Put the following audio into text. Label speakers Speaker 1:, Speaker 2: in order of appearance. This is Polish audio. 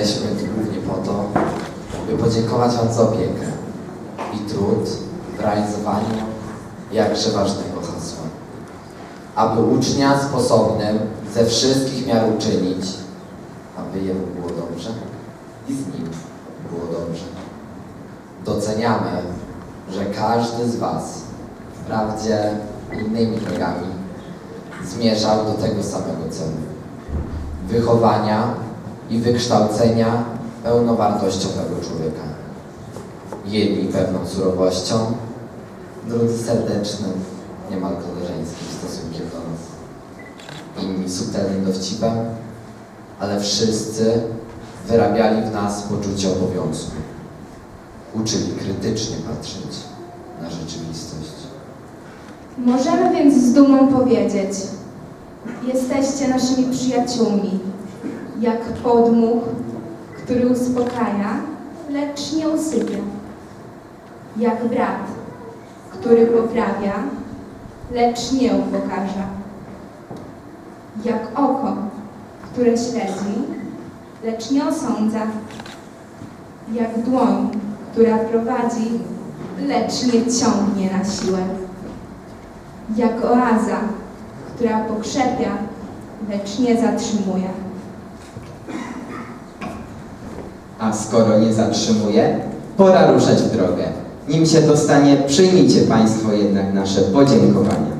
Speaker 1: Jesteśmy głównie po to, by podziękować Wam za opiekę i trud w realizowaniu jakże ważnego hasła. Aby ucznia sposobnym ze wszystkich miar uczynić, aby jemu było dobrze i z nim było dobrze. Doceniamy, że każdy z Was, wprawdzie innymi drogami, zmierzał do tego samego celu wychowania i wykształcenia pełnowartościowego człowieka. Jedni pewną surowością, drudzy serdecznym, niemal koleżeńskim stosunkiem do nas. Inni subtelnym dowcipem, ale wszyscy wyrabiali w nas poczucie obowiązku. Uczyli krytycznie patrzeć na rzeczywistość.
Speaker 2: Możemy więc z dumą powiedzieć, jesteście naszymi przyjaciółmi, jak podmuch, który uspokaja, lecz nie usypia. Jak brat, który poprawia, lecz nie upokarza. Jak oko, które śledzi, lecz nie osądza. Jak dłoń, która prowadzi, lecz nie ciągnie na siłę jak oaza, która pokrzepia, lecz nie zatrzymuje.
Speaker 3: A skoro nie zatrzymuje, pora ruszać w drogę. Nim się dostanie, przyjmijcie Państwo jednak nasze podziękowania.